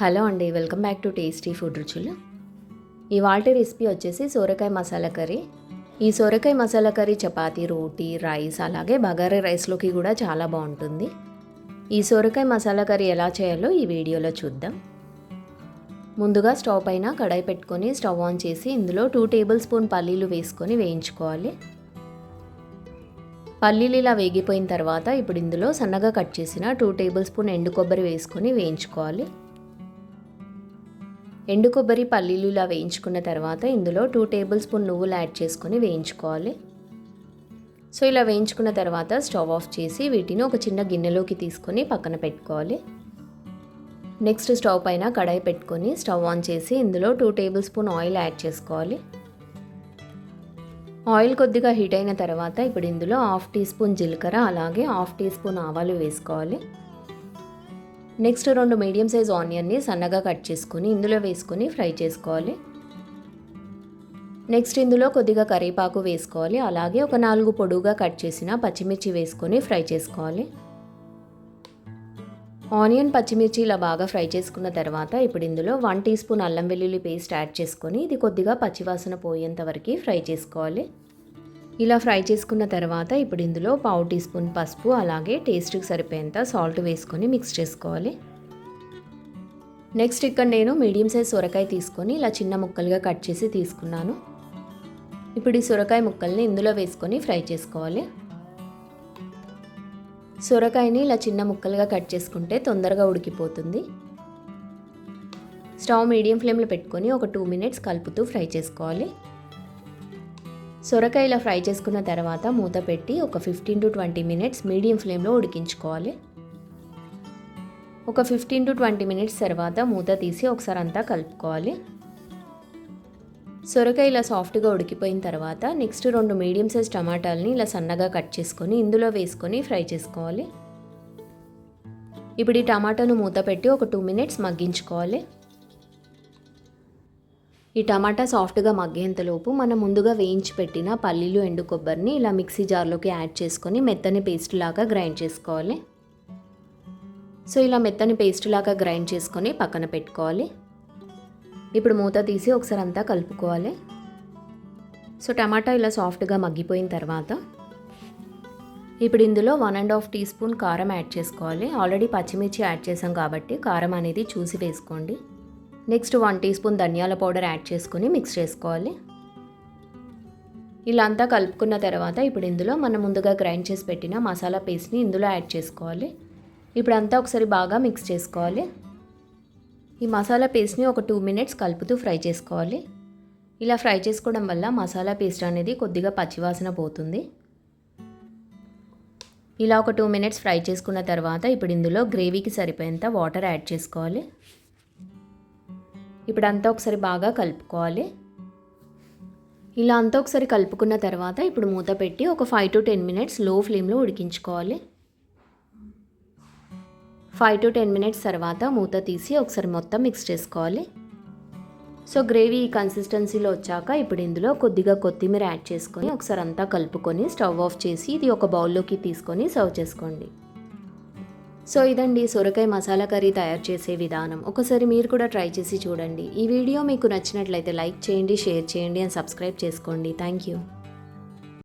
Hello అండి welcome back to tasty food Ruchulu. ఇవాళ recipe వచ్చేసి సోరకాయ మసాలా కర్రీ. ఈ సోరకాయ మసాలా కర్రీ చపాతీ రోటీ రైస్ అలాగే బగారా రైస్లోకి కూడా చాలా బాగుంటుంది. ఈ సోరకాయ మసాలా కర్రీ ఎలా చేయాలో ఈ వీడియోలో చూద్దాం. ముందుగా స్టవ్ పైన కడాయి పెట్టుకొని స్టవ్ ఆన్ చేసి ఇందులో టూ టేబుల్ స్పూన్ పల్లీలు వేసుకొని వేయించుకోవాలి. పల్లీలు ఇలా వేగిపోయిన తర్వాత ఇప్పుడు ఇందులో సన్నగా కట్ చేసిన టూ టేబుల్ స్పూన్ ఎండు కొబ్బరి వేసుకొని వేయించుకోవాలి. ఎండు కొబ్బరి పల్లీలు ఇలా వేయించుకున్న తర్వాత ఇందులో టూ టేబుల్ స్పూన్ నువ్వులు యాడ్ చేసుకొని వేయించుకోవాలి. సో ఇలా వేయించుకున్న తర్వాత స్టవ్ ఆఫ్ చేసి వీటిని ఒక చిన్న గిన్నెలోకి తీసుకొని పక్కన పెట్టుకోవాలి. నెక్స్ట్ స్టవ్ పైన కడాయి పెట్టుకొని స్టవ్ ఆన్ చేసి ఇందులో two tablespoon oil add చేసుకోవాలి. ఆయిల్ కొద్దిగా హీట్ అయిన తర్వాత ఇప్పుడు ఇందులో హాఫ్ టీ స్పూన్ జీలకర్ర అలాగే హాఫ్ టీ స్పూన్ ఆవాలు వేసుకోవాలి. నెక్స్ట్ రెండు మీడియం సైజ్ ఆనియన్ని సన్నగా కట్ చేసుకొని ఇందులో వేసుకొని ఫ్రై చేసుకోవాలి. నెక్స్ట్ ఇందులో కొద్దిగా కరివేపాకు వేసుకోవాలి. అలాగే ఒక నాలుగు పొడుగుగా కట్ చేసిన పచ్చిమిర్చి వేసుకొని ఫ్రై చేసుకోవాలి. ఆనియన్ పచ్చిమిర్చి ఇలా బాగా ఫ్రై చేసుకున్న తర్వాత ఇప్పుడు ఇందులో వన్ టీ స్పూన్ అల్లం వెల్లుల్లి పేస్ట్ యాడ్ చేసుకొని ఇది కొద్దిగా పచ్చివాసన పోయేంత వరకు ఫ్రై చేసుకోవాలి. ఇలా ఫ్రై చేసుకున్న తర్వాత ఇప్పుడు ఇందులో పావు టీ స్పూన్ పసుపు అలాగే టేస్ట్కి సరిపోయేంత సాల్ట్ వేసుకొని మిక్స్ చేసుకోవాలి. నెక్స్ట్ ఇక్కడ నేను మీడియం సైజ్ సొరకాయ తీసుకొని ఇలా చిన్న ముక్కలుగా కట్ చేసి తీసుకున్నాను. ఇప్పుడు ఈ సొరకాయ ముక్కల్ని ఇందులో వేసుకొని ఫ్రై చేసుకోవాలి. సొరకాయని ఇలా చిన్న ముక్కలుగా కట్ చేసుకుంటే తొందరగా ఉడికిపోతుంది. స్టవ్ మీడియం ఫ్లేమ్లో పెట్టుకొని ఒక టూ మినిట్స్ కలుపుతూ ఫ్రై చేసుకోవాలి. సొరకాయ ఇలా ఫ్రై చేసుకున్న తర్వాత మూత పెట్టి ఒక fifteen to twenty minutes medium ఫ్లేమ్లో ఉడికించుకోవాలి. ఒక ఫిఫ్టీన్ టు ట్వంటీ మినిట్స్ తర్వాత మూత తీసి ఒకసారి అంతా కలుపుకోవాలి. సొరకాయ ఇలా సాఫ్ట్గా ఉడికిపోయిన తర్వాత నెక్స్ట్ రెండు మీడియం సైజ్ టమాటాలని ఇలా సన్నగా కట్ చేసుకొని ఇందులో వేసుకొని ఫ్రై చేసుకోవాలి. ఇప్పుడు ఈ టమాటాను మూత పెట్టి ఒక టూ మినిట్స్ మగ్గించుకోవాలి. ఈ టమాటా సాఫ్ట్గా మగ్గేంతలోపు మనం ముందుగా వేయించి పెట్టిన పల్లీలు ఎండు కొబ్బరిని ఇలా మిక్సీ జార్లోకి యాడ్ చేసుకొని మెత్తని పేస్ట్ లాగా గ్రైండ్ చేసుకోవాలి. సో ఇలా మెత్తని పేస్ట్ లాగా గ్రైండ్ చేసుకొని పక్కన పెట్టుకోవాలి. ఇప్పుడు మూత తీసి ఒకసారి అంతా కలుపుకోవాలి. సో టమాటా ఇలా సాఫ్ట్గా మగ్గిపోయిన తర్వాత ఇప్పుడు ఇందులో one and half teaspoon కారం యాడ్ చేసుకోవాలి. ఆల్రెడీ పచ్చిమిర్చి యాడ్ చేసాం కాబట్టి కారం అనేది చూసి వేసుకోండి. నెక్స్ట్ వన్ టీ స్పూన్ ధనియాల పౌడర్ యాడ్ చేసుకొని మిక్స్ చేసుకోవాలి. ఇలా అంతా కలుపుకున్న తర్వాత ఇప్పుడు ఇందులో మనం ముందుగా గ్రైండ్ చేసి పెట్టిన మసాలా పేస్ట్ని ఇందులో యాడ్ చేసుకోవాలి. ఇప్పుడు అంతా ఒకసారి బాగా మిక్స్ చేసుకోవాలి. ఈ మసాలా పేస్ట్ని ఒక టూ మినిట్స్ కలుపుతూ ఫ్రై చేసుకోవాలి. ఇలా ఫ్రై చేసుకోవడం వల్ల మసాలా పేస్ట్ అనేది కొద్దిగా పచ్చివాసన పోతుంది. ఇలా ఒక టూ మినిట్స్ ఫ్రై చేసుకున్న తర్వాత ఇప్పుడు ఇందులో గ్రేవీకి సరిపోయేంత వాటర్ యాడ్ చేసుకోవాలి. ఇప్పుడు అంతా ఒకసారి బాగా కలుపుకోవాలి. ఇలా అంతా ఒకసారి కలుపుకున్న తర్వాత ఇప్పుడు మూత పెట్టి ఒక ఫైవ్ టు టెన్ మినిట్స్లో ఫ్లేమ్లో ఉడికించుకోవాలి. ఫైవ్ టు టెన్ మినిట్స్ తర్వాత మూత తీసి ఒకసారి మొత్తం మిక్స్ చేసుకోవాలి. సో గ్రేవీ ఈ కన్సిస్టెన్సీలో వచ్చాక ఇప్పుడు ఇందులో కొద్దిగా కొత్తిమీర యాడ్ చేసుకొని ఒకసారి అంతా కలుపుకొని స్టవ్ ఆఫ్ చేసి ఇది ఒక బౌల్లోకి తీసుకొని సర్వ్ చేసుకోండి. సో ఇదండి సొరకాయ మసాలా కర్రీ తయారు చేసే విధానం. ఒకసారి మీరు కూడా ట్రై చేసి చూడండి. ఈ వీడియో మీకు నచ్చినట్లయితే లైక్ చేయండి షేర్ చేయండి అండ్ సబ్స్క్రైబ్ చేసుకోండి. Thank you.